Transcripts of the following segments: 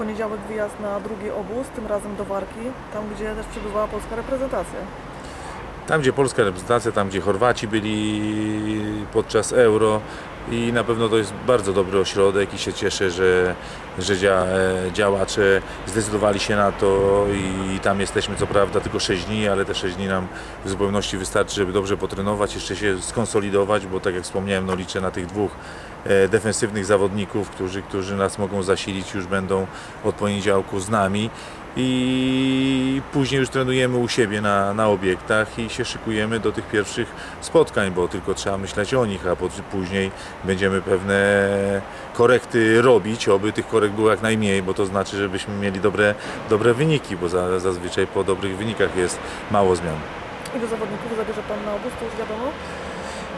poniedziałek wyjazd na drugi obóz, tym razem do Warki, tam gdzie też przebywała polska reprezentacja. Tam, gdzie polska reprezentacja, tam, gdzie Chorwaci byli podczas Euro i na pewno to jest bardzo dobry ośrodek i się cieszę, że, że dzia, e, działacze zdecydowali się na to i tam jesteśmy co prawda tylko 6 dni, ale te 6 dni nam w zupełności wystarczy, żeby dobrze potrenować, jeszcze się skonsolidować, bo tak jak wspomniałem, no liczę na tych dwóch e, defensywnych zawodników, którzy, którzy nas mogą zasilić, już będą od poniedziałku z nami. I później już trenujemy u siebie na, na obiektach i się szykujemy do tych pierwszych spotkań, bo tylko trzeba myśleć o nich, a później będziemy pewne korekty robić, oby tych korekt było jak najmniej, bo to znaczy, żebyśmy mieli dobre, dobre wyniki, bo za, zazwyczaj po dobrych wynikach jest mało zmian. Ilu zawodników zabierze Pan na obóz, to już wiadomo?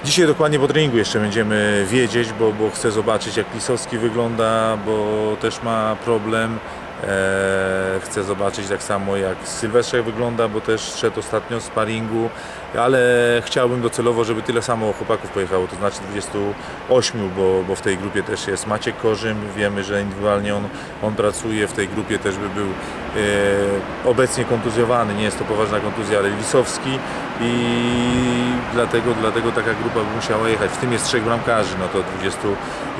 Dzisiaj dokładnie po treningu jeszcze będziemy wiedzieć, bo, bo chcę zobaczyć jak Lisowski wygląda, bo też ma problem. Eee, chcę zobaczyć tak samo jak Sylwestrzak wygląda, bo też szedł ostatnio z sparingu, ale chciałbym docelowo, żeby tyle samo chłopaków pojechało, to znaczy 28, bo, bo w tej grupie też jest Maciek Korzym, wiemy, że indywidualnie on, on pracuje, w tej grupie też by był e, obecnie kontuzjowany, nie jest to poważna kontuzja, ale Lisowski i dlatego, dlatego taka grupa by musiała jechać. W tym jest trzech bramkarzy, no to 20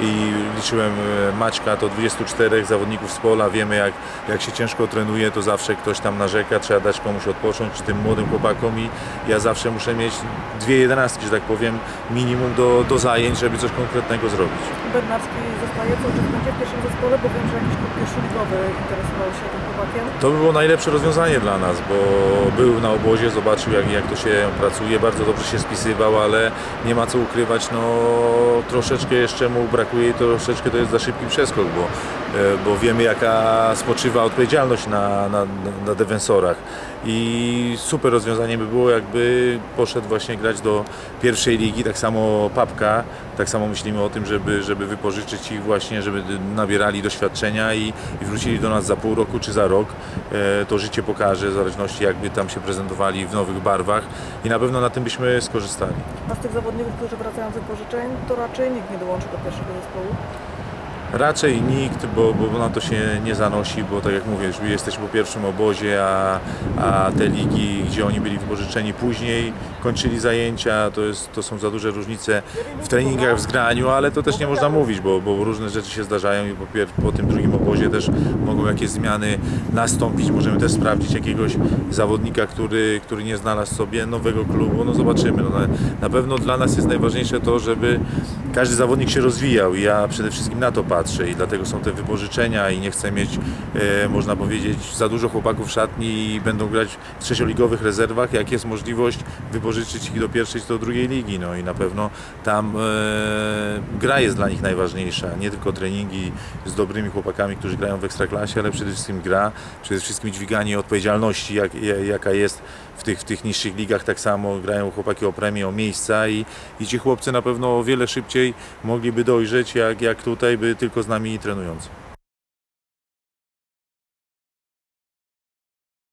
i liczyłem e, Maćka, to 24 zawodników z pola, wiemy jak, jak się ciężko trenuje, to zawsze ktoś tam narzeka, trzeba dać komuś odpocząć, tym młodym chłopakom i ja zawsze muszę mieć dwie jedenastki, że tak powiem, minimum do, do zajęć, żeby coś konkretnego zrobić. Bednarski zostaje cały czas będzie w pierwszym zespole, bo wiem, że jakiś klub pierwszoligowy interesował się tym chłopakiem. To by było najlepsze rozwiązanie dla nas, bo był na obozie, zobaczył jak, jak to się pracuje, bardzo dobrze się spisywał, ale nie ma co ukrywać, no troszeczkę jeszcze mu brakuje i troszeczkę to jest za szybki przeskok, bo, e, bo wiemy jaka spoczywa odpowiedzialność na, na, na defensorach. I super rozwiązanie by było jakby poszedł właśnie grać do pierwszej ligi, tak samo Papka, tak samo myślimy o tym, żeby, żeby wypożyczyć ich właśnie, żeby nabierali doświadczenia i, i wrócili do nas za pół roku czy za rok. E, To życie pokaże, w zależności jakby tam się prezentowali w nowych barwach i na pewno na tym byśmy skorzystali. A z tych zawodników, którzy wracają z wypożyczeń, to raczej nikt nie dołączy do pierwszego zespołu. Raczej nikt, bo, bo na to się nie zanosi, bo tak jak mówię, jesteśmy po pierwszym obozie, a, a te ligi, gdzie oni byli wypożyczeni później, kończyli zajęcia, to, jest, to są za duże różnice w treningach, w zgraniu, ale to też nie można mówić, bo, bo różne rzeczy się zdarzają i po, po tym drugim obozie też mogą jakieś zmiany nastąpić. Możemy też sprawdzić jakiegoś zawodnika, który, który nie znalazł sobie nowego klubu, no zobaczymy. No na, na pewno dla nas jest najważniejsze to, żeby każdy zawodnik się rozwijał i ja przede wszystkim na to patrzę i dlatego są te wypożyczenia i nie chcę mieć, e, można powiedzieć, za dużo chłopaków w szatni i będą grać w trzecioligowych rezerwach, jak jest możliwość wypożyczyć ich do pierwszej czy do drugiej ligi, no i na pewno tam e, gra jest dla nich najważniejsza, nie tylko treningi z dobrymi chłopakami, którzy grają w Ekstraklasie, ale przede wszystkim gra, przede wszystkim dźwiganie odpowiedzialności, jak, ja- jaka jest w tych, w tych niższych ligach, tak samo grają chłopaki o premię, o miejsca i, i ci chłopcy na pewno o wiele szybciej mogliby dojrzeć, jak, jak tutaj by tylko z nami trenujący.